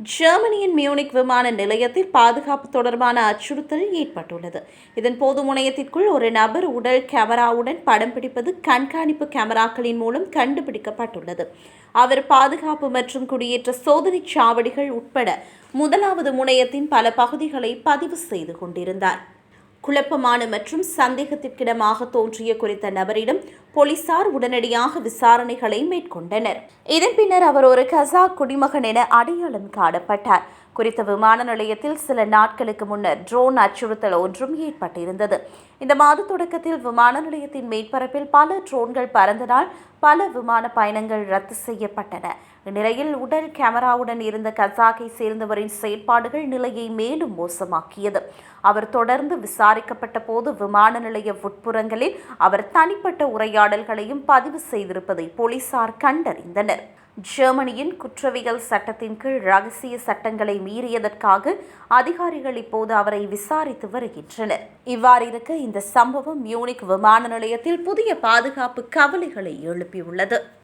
ஜெர்மனியின் மியூனிக் விமான நிலையத்தில் பாதுகாப்பு தொடர்பான அச்சுறுத்தல் ஏற்பட்டுள்ளது. இதன் போது முனையத்திற்குள் ஒரு நபர் உடல் கேமராவுடன் படம் பிடிப்பது கண்காணிப்பு கேமராக்களின் மூலம் கண்டுபிடிக்கப்பட்டுள்ளது. அவர் பாதுகாப்பு மற்றும் குடியேற்ற சோதனைச் சாவடிகள் உட்பட முதலாவது முனையத்தின் பல பகுதிகளை பதிவு செய்து கொண்டிருந்தார். குழப்பமான மற்றும் சந்தேகத்திற்கிடமாக தோன்றிய குறித்த நபரிடம் போலீசார் உடனடியாக விசாரணைகளை மேற்கொண்டனர். இதன் பின்னர் அவர் ஒரு கசாக் குடிமகன் என அடையாளம் காணப்பட்டார். குறித்த விமான நிலையத்தில் சில நாட்களுக்கு முன்னர் ட்ரோன் அச்சுறுத்தல் ஒன்றும் ஏற்பட்டிருந்தது. இந்த மாத தொடக்கத்தில் விமான நிலையத்தின் மேற்பரப்பில் பல ட்ரோன்கள் பறந்ததால் பல விமான பயணங்கள் ரத்து செய்யப்பட்டன. இந்நிலையில் உடல் கேமராவுடன் இருந்த கசாக்கை சேர்ந்தவரின் செயற்பாடுகள் நிலையை மேலும் மோசமாக்கியது. அவர் தொடர்ந்து விசாரிக்கப்பட்ட போது விமான நிலைய உட்புறங்களில் அவர் தனிப்பட்ட உரையாடல்களையும் பதிவு செய்திருப்பதை போலீசார் கண்டறிந்தனர். ஜெர்மனியின் குற்றவியல் சட்டத்தின் கீழ் ரகசிய சட்டங்களை மீறியதற்காக அதிகாரிகள் இப்போது அவரை விசாரித்து வருகின்றனர். இவ்வாறிருக்க இந்த சம்பவம் மியூனிக் விமான நிலையத்தில் புதிய பாதுகாப்பு கவலைகளை எழுப்பியுள்ளது.